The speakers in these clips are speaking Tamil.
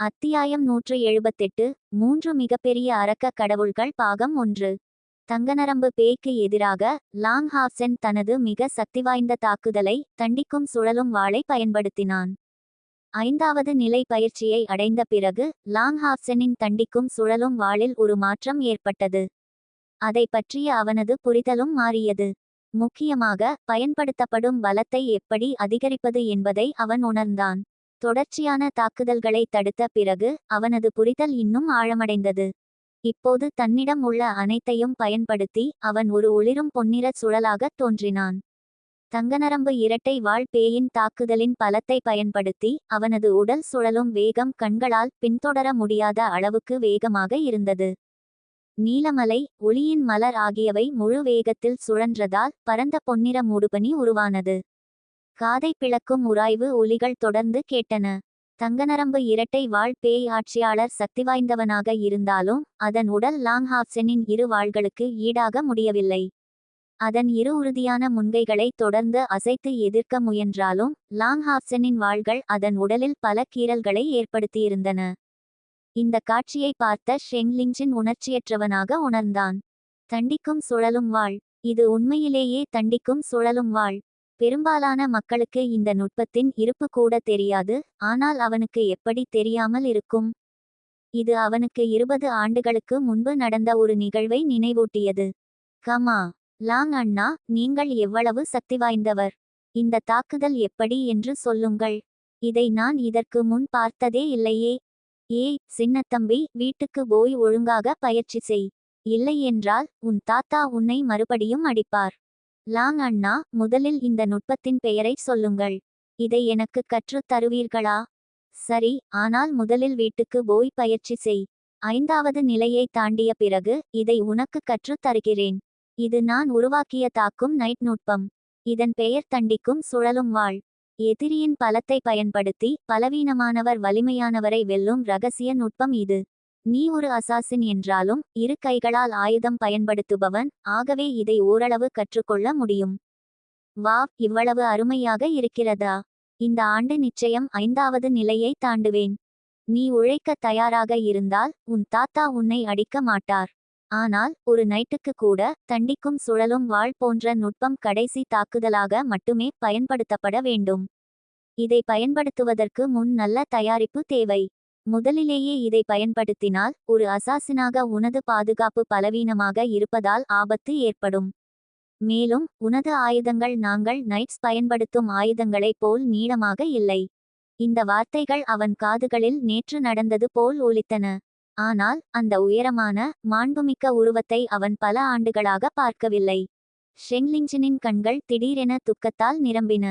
அத்தியாயம் நூற்று எழுபத்தெட்டு மூன்று மிகப்பெரிய அரக்க கடவுள்கள் பாகம் ஒன்று. தங்கநரம்பு பேய்க்கு எதிராக லாங் ஹாப்சென் தனது மிக சக்திவாய்ந்த தாக்குதலை தண்டிக்கும் சுழலும் வாளை பயன்படுத்தினான். ஐந்தாவது நிலை பயிற்சியை அடைந்த பிறகு லாங் ஹாப்செனின் தண்டிக்கும் சுழலும் வாளில் ஒரு மாற்றம் ஏற்பட்டது. அதை பற்றிய அவனது புரிதலும் மாறியது. முக்கியமாக பயன்படுத்தப்படும் பலத்தை எப்படி அதிகரிப்பது என்பதை அவன் உணர்ந்தான். தொடர்ச்சியான தாக்குதல்களை தடுத்த பிறகு அவனது புரிதல் இன்னும் ஆழமடைந்தது. இப்போது தன்னிடம் உள்ள அனைத்தையும் பயன்படுத்தி அவன் ஒரு ஒளிரும் பொன்னிறச் சுழலாகத் தோன்றினான். தங்கநரம்பு இரட்டை வாழ் பேயின் தாக்குதலின் பலத்தை பயன்படுத்தி அவனது உடல் சுழலும் வேகம் கண்களால் பின்தொடர முடியாத அளவுக்கு வேகமாக இருந்தது. நீலமலை ஒளியின் மலர் ஆகியவை முழு வேகத்தில் சுழன்றதால் பரந்த பொன்னிற மூடுபனி உருவானது. காதை பிளக்கும் உராய்வு ஒலிகள் தொடர்ந்து கேட்டன. தங்கநரம்பு இரட்டை வாழ் பேய் ஆட்சியாளர் சக்திவாய்ந்தவனாக இருந்தாலும் அதன் உடல் லாங் ஹாப்சனின் இரு வாள்களுக்கு ஈடாக முடியவில்லை. அதன் இரு உறுதியான முன்கைகளை தொடர்ந்து அசைத்து எதிர்க்க முயன்றாலும் லாங் ஹாப்சனின் வாள்கள் அதன் உடலில் பல கீறல்களை ஏற்படுத்தியிருந்தன. இந்த காட்சியை பார்த்த ஷெங்லிஞ்சின் உணர்ச்சியற்றவனாக உணர்ந்தான். தண்டிக்கும் சுழலும் வாள். இது உண்மையிலேயே தண்டிக்கும் சுழலும் வாள். பெரும்பாலான மக்களுக்கு இந்த நுட்பத்தின் இருப்பு கூட தெரியாது ஆனால் அவனுக்கு எப்படி தெரியாமல் இருக்கும்? இது அவனுக்கு இருபது ஆண்டுகளுக்கு முன்பு நடந்த ஒரு நிகழ்வை நினைவூட்டியது. கமா லாங் அண்ணா நீங்கள் எவ்வளவு சக்தி வாய்ந்தவர் இந்த தாக்குதல் எப்படி என்று சொல்லுங்கள். இதை நான் இதற்கு முன் பார்த்ததே இல்லையே. ஏய் சின்னத்தம்பி வீட்டுக்கு போய் ஒழுங்காக பயிற்சி செய். இல்லையென்றால் உன் தாத்தா உன்னை மறுபடியும் அடிப்பார். லாங் அண்ணா முதலில் இந்த நுட்பத்தின் பெயரை சொல்லுங்கள். இதை எனக்கு கற்றுத் தருவீர்களா? சரி ஆனால் முதலில் வீட்டுக்கு போய் பயிற்சி செய். ஐந்தாவது நிலையை தாண்டிய பிறகு இதை உனக்கு கற்றுத் தருகிறேன். இது நான் உருவாக்கிய தாக்கும் நைட் நுட்பம். இதன் பெயர் தண்டிக்கும் சுழலும் வாழ். எதிரியின் பலத்தை பயன்படுத்தி பலவீனமானவர் வலிமையானவரை வெல்லும் ரகசிய நுட்பம் இது. நீ ஒரு அசாசின் என்றாலும் இரு கைகளால் ஆயுதம் பயன்படுத்துபவன் ஆகவே இதை ஓரளவு கற்றுக்கொள்ள முடியும். வா இவ்வளவு அருமையாக இருக்கிறதா? இந்த ஆண்டு நிச்சயம் ஐந்தாவது நிலையை தாண்டுவேன். நீ உழைக்க தயாராக இருந்தால் உன் தாத்தா உன்னை அடிக்க மாட்டார். ஆனால் ஒரு நைட்டுக்கு கூட தண்டிக்கும் சுழலும் வாழ் போன்ற நுட்பம் கடைசி தாக்குதலாக மட்டுமே பயன்படுத்தப்பட வேண்டும். இதை பயன்படுத்துவதற்கு முன் நல்ல தயாரிப்பு தேவை. முதலிலேயே இதை பயன்படுத்தினால் ஒரு அசாசினாக உனது பாதுகாப்பு பலவீனமாக இருப்பதால் ஆபத்து ஏற்படும். மேலும் உனது ஆயுதங்கள் நாங்கள் நைட்ஸ் பயன்படுத்தும் ஆயுதங்களைப் போல் நீளமாக இல்லை. இந்த வார்த்தைகள் அவன் காதுகளில் நேற்று நடந்தது போல் ஒலித்தன. ஆனால் அந்த உயரமான மாண்புமிக்க உருவத்தை அவன் பல ஆண்டுகளாக பார்க்கவில்லை. ஷெங்லிஞ்சினின் கண்கள் திடீரென துக்கத்தால் நிரம்பின.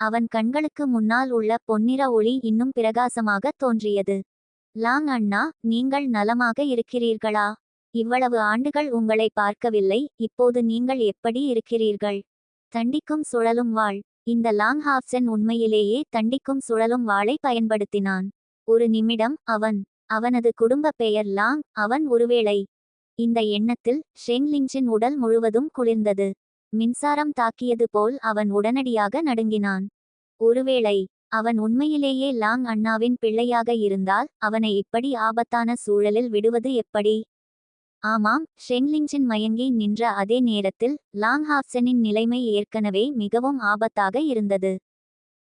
அவன் கண்களுக்கு முன்னால் உள்ள பொன்னிற ஒளி இன்னும் பிரகாசமாக தோன்றியது. லாங் அண்ணா நீங்கள் நலமாக இருக்கிறீர்களா? இவ்வளவு ஆண்டுகள் உங்களை பார்க்கவில்லை இப்போது நீங்கள் எப்படி இருக்கிறீர்கள்? தண்டிக்கும் சுழலும் வாழ். இந்த லாங் ஹாப்சன் உண்மையிலேயே தண்டிக்கும் சுழலும் வாளை பயன்படுத்தினான். ஒரு நிமிடம் அவன் அவனது குடும்ப பெயர் லாங் அவன் ஒருவேளை. இந்த எண்ணத்தில் ஷெங்லிஞ்சின் உடல் முழுவதும் குளிர்ந்தது. மின்சாரம் தாக்கியது போல் அவன் உடனடியாக நடுங்கினான். ஒருவேளை அவன் உண்மையிலேயே லாங் அண்ணாவின் பிள்ளையாக இருந்தால் அவனை இப்படி ஆபத்தான சூழலில் விடுவது எப்படி? ஆமாம் ஷெங்லிஞ்சின் மயங்கி நின்ற அதே நேரத்தில் லாங் ஹாப்சனின் நிலைமை ஏற்கனவே மிகவும் ஆபத்தாக இருந்தது.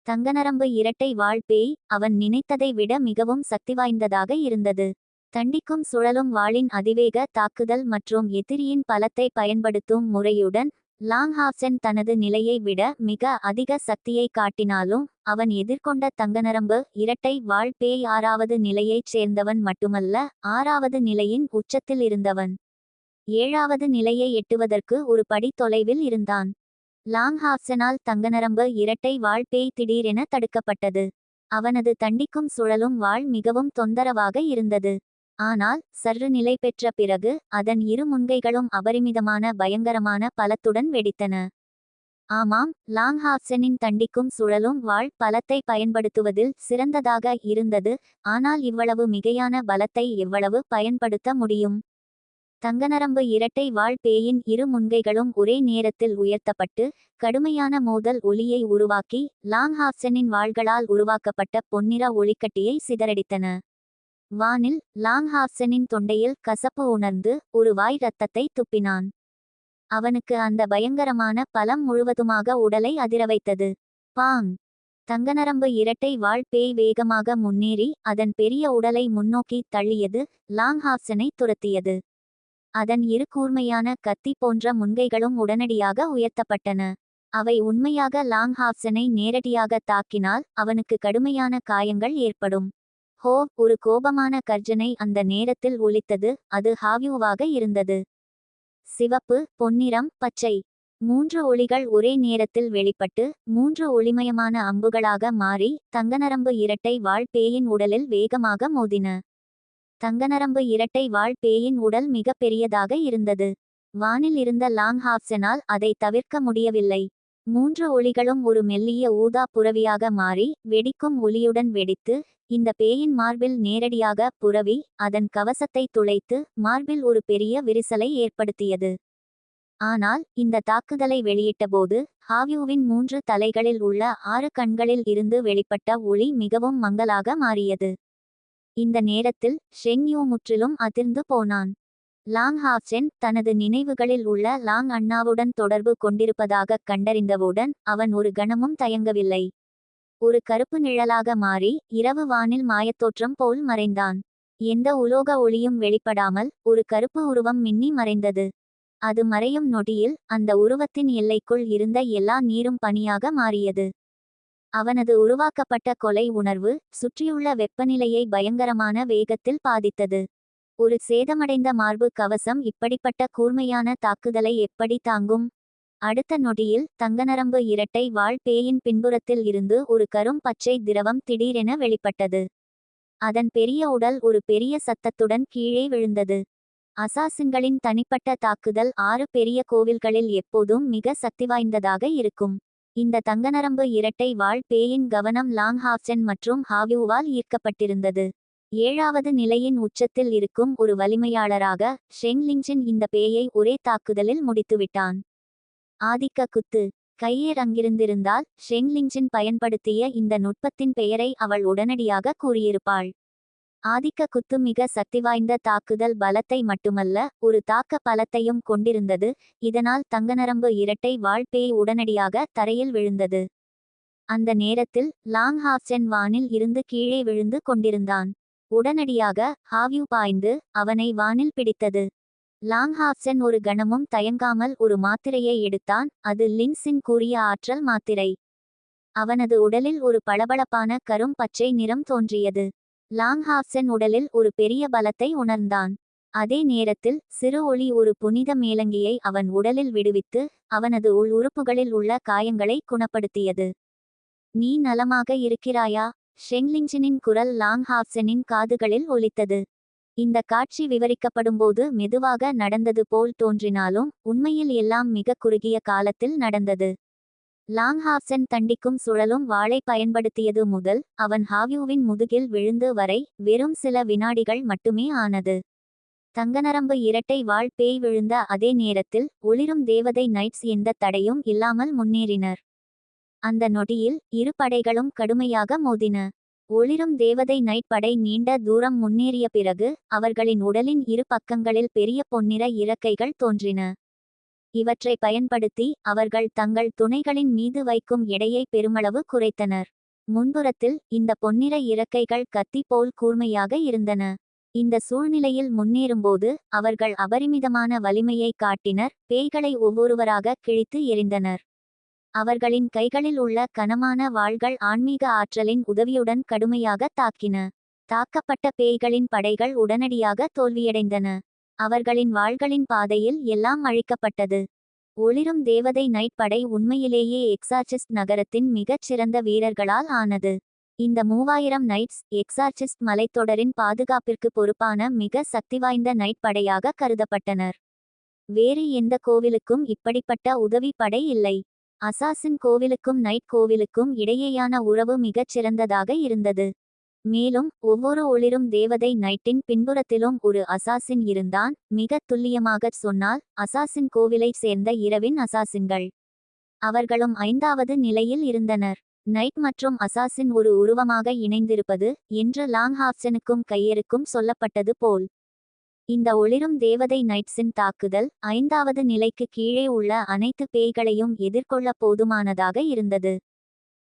தங்கநரம்பு இரட்டை வாழ்பேய் அவன் நினைத்ததை விட மிகவும் சக்தி வாய்ந்ததாக இருந்தது. தண்டிக்கும் சுழலும் வாளின் அதிவேக தாக்குதல் மற்றும் எதிரியின் பலத்தை பயன்படுத்தும் முறையுடன் லாங்ஹாப்சென் தனது நிலையை விட மிக அதிக சக்தியை காட்டினாலும் அவன் எதிர்கொண்ட தங்கநரம்பு இரட்டை வாழ் பேய் ஆறாவது நிலையைச் சேர்ந்தவன் மட்டுமல்ல ஆறாவது நிலையின் உச்சத்தில் இருந்தவன். ஏழாவது நிலையை எட்டுவதற்கு ஒரு படி தொலைவில் இருந்தான். லாங்ஹாப்சனால் தங்கநரம்பு இரட்டை வாழ் பேய் திடீரென தடுக்கப்பட்டது. அவனது தண்டிக்கும் சுழலும் வாழ் மிகவும் தொந்தரவாக இருந்தது. ஆனால் சற்று நிலை பெற்ற பிறகு அதன் இரு முன்கைகளும் அபரிமிதமான பயங்கரமான பலத்துடன் வெடித்தன. ஆமாம் லாங் ஹாப்சனின் தண்டிக்கும் சுழலும் வாழ் பலத்தை பயன்படுத்துவதில் சிறந்ததாக இருந்தது ஆனால் இவ்வளவு மிகையான பலத்தை எவ்வளவு பயன்படுத்த முடியும்? தங்கநரம்பு இரட்டை வாழ் பேயின் இரு முன்கைகளும் ஒரே நேரத்தில் உயர்த்தப்பட்டு கடுமையான மோதல் ஒளியை உருவாக்கி லாங் ஹாப்சனின் வாள்களால் உருவாக்கப்பட்ட பொன்னிற ஒளிக்கட்டியை சிதறடித்தன. வானில் லாங்ஹாப்சனின் தொண்டையில் கசப்பு உணர்ந்து ஒரு வாய் ரத்தத்தை துப்பினான். அவனுக்கு அந்த பயங்கரமான பலம் முழுவதுமாக உடலை அதிர வைத்தது. பாங்! தங்கநரம்பு இரட்டை வாழ் பேய் வேகமாக முன்னேறி அதன் பெரிய உடலை முன்னோக்கி தள்ளியது லாங்ஹாப்சனை துரத்தியது. அதன் இரு கூர்மையான கத்தி போன்ற முன்கைகளும் உடனடியாக உயர்த்தப்பட்டன. அவை உண்மையாக லாங்ஹாப்சனை நேரடியாக தாக்கினால் அவனுக்கு கடுமையான காயங்கள் ஏற்படும். ஹோ ஒரு கோபமான கர்ஜனை அந்த நேரத்தில் ஒலித்தது அது ஹாவ்யூவாக இருந்தது. சிவப்பு பொன்னிறம் பச்சை. மூன்று ஒளிகள் ஒரே நேரத்தில் வெளிப்பட்டு மூன்று ஒளிமயமான அம்புகளாக மாறி தங்கநரம்பு இரட்டை வாழ் பேயின் உடலில் வேகமாக மோதின. தங்கநரம்பு இரட்டை வாழ் பேயின் உடல் மிக பெரியதாக இருந்தது. வானில் இருந்த லாங் ஹாப்ஸனால் அதை தவிர்க்க முடியவில்லை. மூன்று ஒளிகளும் ஒரு மெல்லிய ஊதா புரவியாக மாறி வெடிக்கும் ஒளியுடன் வெடித்து இந்த பேயின் மார்பில் நேரடியாக புரவி அதன் கவசத்தை துளைத்து மார்பில் ஒரு பெரிய விரிசலை ஏற்படுத்தியது. ஆனால் இந்த தாக்குதலை வெளியிட்டபோது ஹாவியூவின் மூன்று தலைகளில் உள்ள ஆறு கண்களில் இருந்து வெளிப்பட்ட ஒளி மிகவும் மங்கலாக மாறியது. இந்த நேரத்தில் ஷெங்யூ முற்றிலும் அதிர்ந்து போனான். லாங் ஹாப்சென் தனது நினைவுகளில் உள்ள லாங் அண்ணாவுடன் தொடர்பு கொண்டிருப்பதாக கண்டறிந்தவுடன் அவன் ஒரு கணமும் தயங்கவில்லை. ஒரு கருப்பு நிழலாக மாறி இரவு வானில் மாயத்தோற்றம் போல் மறைந்தான். எந்த உலோக ஒளியும் வெளிப்படாமல் ஒரு கருப்பு உருவம் மின்னி மறைந்தது. அது மறையும் நொடியில் அந்த உருவத்தின் எல்லைக்குள் இருந்த எல்லா நீரும் பனியாக மாறியது. அவனது உருவாக்கப்பட்ட கொலை உணர்வு சுற்றியுள்ள வெப்பநிலையை பயங்கரமான வேகத்தில் பாதித்தது. ஒரு சேதமடைந்த மார்பு கவசம் இப்படிப்பட்ட கூர்மையான தாக்குதலை எப்படி தாங்கும்? அடுத்த நொடியில் தங்கநரம்பு இரட்டை வாழ் பேயின் பின்புறத்தில் இருந்து ஒரு கரும் பச்சை திரவம் திடீரென வெளிப்பட்டது. அதன் பெரிய உடல் ஒரு பெரிய சத்தத்துடன் கீழே விழுந்தது. அசாசின்களின் தனிப்பட்ட தாக்குதல் ஆறு பெரிய கோவில்களில் எப்போதும் மிக சக்திவாய்ந்ததாக இருக்கும். இந்த தங்கநரம்பு இரட்டை வாழ் பேயின் கவனம் லாங் ஹாப்சன் மற்றும் ஹாவியூவால் ஈர்க்கப்பட்டிருந்தது. ஏழாவது நிலையின் உச்சத்தில் இருக்கும் ஒரு வலிமையாளராக ஷெங்லிங்ஜின் இந்த பேயை ஒரே தாக்குதலில் முடித்துவிட்டான். ஆதிக்க குத்து. கையேர் அங்கிருந்திருந்தால் ஷெங்லிங்ஜின் பயன்படுத்திய இந்த நுட்பத்தின் பெயரை அவள் உடனடியாக கூறியிருப்பாள். ஆதிக்க குத்து மிக சக்திவாய்ந்த தாக்குதல் பலத்தை மட்டுமல்ல ஒரு தாக்க பலத்தையும் கொண்டிருந்தது. இதனால் தங்கநரம்பு இரட்டை வாழ்பேய் உடனடியாக தரையில் விழுந்தது. அந்த நேரத்தில் லாங் ஹாப்சென் வானில் இருந்து கீழே விழுந்து கொண்டிருந்தான். உடனடியாக ஹாவ்யூ பாய்ந்து அவனை வானில் பிடித்தது. லாங்ஹாப்சன் ஒரு கணமும் தயங்காமல் ஒரு மாத்திரையை எடுத்தான் அது லின்சின் கூறிய ஆற்றல் மாத்திரை. அவனது உடலில் ஒரு பளபளப்பான கரும் பச்சை நிறம் தோன்றியது. லாங்ஹாப்சன் உடலில் ஒரு பெரிய பலத்தை உணர்ந்தான். அதே நேரத்தில் சிறு ஒளி ஒரு புனித மேலங்கியை அவன் உடலில் விடுவித்து அவனது உள் உறுப்புகளில் உள்ள காயங்களை குணப்படுத்தியது. நீ நலமாக இருக்கிறாயா? ஷெங்லிங்ஜினின் குரல் லாங்ஹாப்சனின் காதுகளில் ஒலித்தது. இந்த காட்சி விவரிக்கப்படும்போது மெதுவாக நடந்தது போல் தோன்றினாலும் உண்மையில் எல்லாம் மிக குறுகிய காலத்தில் நடந்தது. லாங்ஹாப்சன் தண்டிக்கும் சுழலும் வாளை பயன்படுத்தியது முதல் அவன் ஹாவியூவின் முதுகில் விழுந்து வரை வெறும் சில வினாடிகள் மட்டுமே ஆனது. தங்கநரம்பு இரட்டை வாழ் பேய் விழுந்த அதே நேரத்தில் ஒளிரும் தேவதை நைட்ஸ் எந்த தடையும் இல்லாமல் முன்னேறினர். அந்த நொடியில் இரு படைகளும் கடுமையாக மோதின. ஒளிரும் தேவதை நைட் படை நீண்ட தூரம் முன்னேறிய பிறகு அவர்களின் உடலின் இரு பக்கங்களில் பெரிய பொன்னிற இறக்கைகள் தோன்றின. இவற்றை பயன்படுத்தி அவர்கள் தங்கள் துணைகளின் மீது வைக்கும் எடையை பெருமளவு குறைத்தனர். முன்புறத்தில் இந்த பொன்னிற இறக்கைகள் கத்தி போல் கூர்மையாக இருந்தன. இந்த சூழ்நிலையில் முன்னேறும்போது அவர்கள் அபரிமிதமான வலிமையை காட்டினர் பேய்களை ஒவ்வொருவராக கிழித்து எறிந்தனர். அவர்களின் கைகளில் உள்ள கனமான வாள்கள் ஆன்மீக ஆற்றலின் உதவியுடன் கடுமையாக தாக்கின. தாக்கப்பட்ட பேய்களின் படைகள் உடனடியாக தோல்வியடைந்தன. அவர்களின் வாள்களின் பாதையில் எல்லாம் அழிக்கப்பட்டது. ஒளிரும் தேவதை நைட் படை உண்மையிலேயே எக்ஸார்சிஸ்ட் நகரத்தின் மிகச் சிறந்த வீரர்களால் ஆனது. இந்த மூவாயிரம் நைட்ஸ் எக்ஸார்சிஸ்ட் மலைத்தொடரின் பாதுகாப்பிற்கு பொறுப்பான மிக சக்திவாய்ந்த நைட் படையாக கருதப்பட்டனர். வேறு எந்த கோவிலுக்கும் இப்படிப்பட்ட உதவி படை இல்லை. அசாசின் கோவிலுக்கும் நைட் கோவிலுக்கும் இடையேயான உறவு மிகச் சிறந்ததாக இருந்தது. மேலும் ஒவ்வொரு ஒளிரும் தேவதை நைட்டின் பின்புறத்திலும் ஒரு அசாசின் இருந்தான். மிக துல்லியமாகச் சொன்னால் அசாசின் கோவிலைச் சேர்ந்த இரவின் அசாசின்கள். அவர்களும் ஐந்தாவது நிலையில் இருந்தனர். நைட் மற்றும் அசாசின் ஒரு உருவமாக இணைந்திருப்பது என்று லாங்ஹாப்சனுக்கும் கையருக்கும் சொல்லப்பட்டது போல். இந்த ஒளிரும் தேவதை நைட்ஸின் தாக்குதல் ஐந்தாவது நிலைக்கு கீழே உள்ள அனைத்து பேய்களையும் எதிர்கொள்ள போதுமானதாக இருந்தது.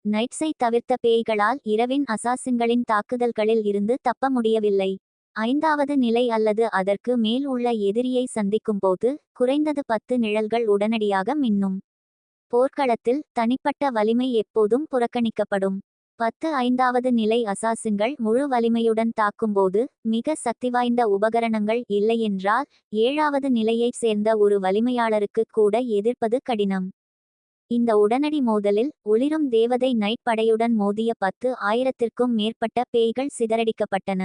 நைட்ஸை தவிர்த்த பேய்களால் இரவின் அசாசின்களின் தாக்குதல்களில் இருந்து தப்ப முடியவில்லை. ஐந்தாவது நிலை அல்லது அதற்கு மேல் உள்ள எதிரியை சந்திக்கும்போது குறைந்தது பத்து நிழல்கள் உடனடியாக மின்னும். போர்க்களத்தில் தனிப்பட்ட வலிமை எப்போதும் புறக்கணிக்கப்படும். பத்து ஐந்தாவது நிலை அசாசின்கள் முழு வலிமையுடன் தாக்கும்போது மிக சக்திவாய்ந்த உபகரணங்கள் இல்லையென்றால் ஏழாவது நிலையைச் சேர்ந்த ஒரு வலிமையாளருக்கு கூட எதிர்ப்பது கடினம். இந்த உடனடி மோதலில் ஒளிரும் தேவதை நைட் படையுடன் மோதிய பத்து ஆயிரத்திற்கும் மேற்பட்ட பேய்கள் சிதறடிக்கப்பட்டன.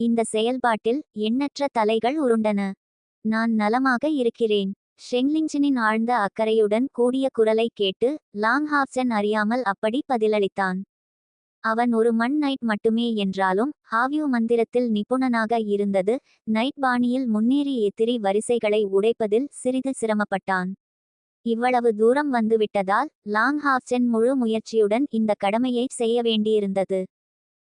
இந்த செயல்பாட்டில் எண்ணற்ற தலைகள் உருண்டன. நான் நலமாக இருக்கிறேன். ஷெங்லிஞ்சினின் ஆழ்ந்த அக்கறையுடன் கூடிய குரலை கேட்டு லாங்ஹாப்சன் அறியாமல் அப்படி பதிலளித்தான். அவன் ஒரு மண் நைட் மட்டுமே என்றாலும் ஹாவியூ மந்திரத்தில் நிபுணனாக இருந்தது. நைட் பாணியில் முன்னேறி எதிரி வரிசைகளை உடைப்பதில் சிறிது சிரமப்பட்டான். இவ்வளவு தூரம் வந்துவிட்டதால் லாங் லாங்ஹாப்சன் முழு முயற்சியுடன் இந்த கடமையை செய்ய வேண்டியிருந்தது.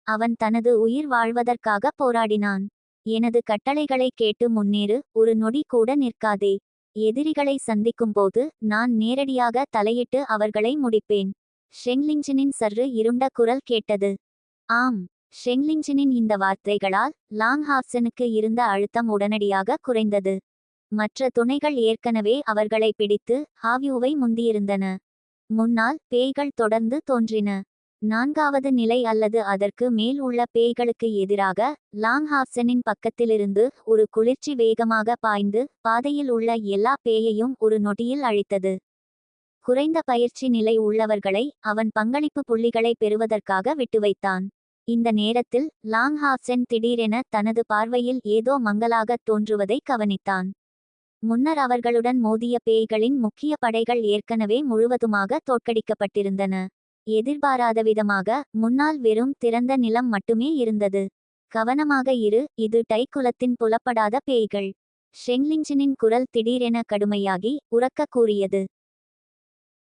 அவன் தனது உயிர் வாழ்வதற்காக போராடினான். எனது கட்டளைகளை கேட்டு முன்னேறு ஒரு நொடி கூட நிற்காதே. எதிரிகளை சந்திக்கும்போது நான் நேரடியாக தலையிட்டு அவர்களை முடிப்பேன். ஷெங்லிங்ஜனின் சற்று இருண்ட குரல் கேட்டது. ஆம் ஷெங்லிங்ஜனின் இந்த வார்த்தைகளால் லாங் ஹாப்சனுக்கு இருந்த அழுத்தம் உடனடியாக குறைந்தது. மற்ற துணைகள் ஏற்கனவே அவர்களை பிடித்து ஹாவ்யூவை முந்தியிருந்தன. முன்னால் பேய்கள் தொடர்ந்து தோன்றின. நான்காவது நிலை அல்லது அதற்கு மேல் உள்ள பேய்களுக்கு எதிராக லாங் ஹாப்சனின் பக்கத்திலிருந்து ஒரு குளிர்ச்சி வேகமாக பாய்ந்து பாதையில் உள்ள எல்லா பேயையும் ஒரு நொடியில் அழித்தது. குறைந்த பயிற்சி நிலை உள்ளவர்களை அவன் பங்களிப்பு புள்ளிகளை பெறுவதற்காக விட்டு வைத்தான் இந்த நேரத்தில் லாங்ஹாப்சன் திடீரென தனது பார்வையில் ஏதோ மங்கலாகத் தோன்றுவதை கவனித்தான். முன்னர் அவர்களுடன் மோதிய பேய்களின் முக்கிய படைகள் ஏற்கனவே முழுவதுமாக தோற்கடிக்கப்பட்டிருந்தன. எதிர்பாராத விதமாக முன்னால் வெறும் திறந்த நிலம் மட்டுமே இருந்தது. கவனமாக இரு இது டை குலத்தின் புலப்படாத பேய்கள். ஷெங்லிஞ்சினின் குரல் திடீரென கடுமையாகி உறக்க கூறியது.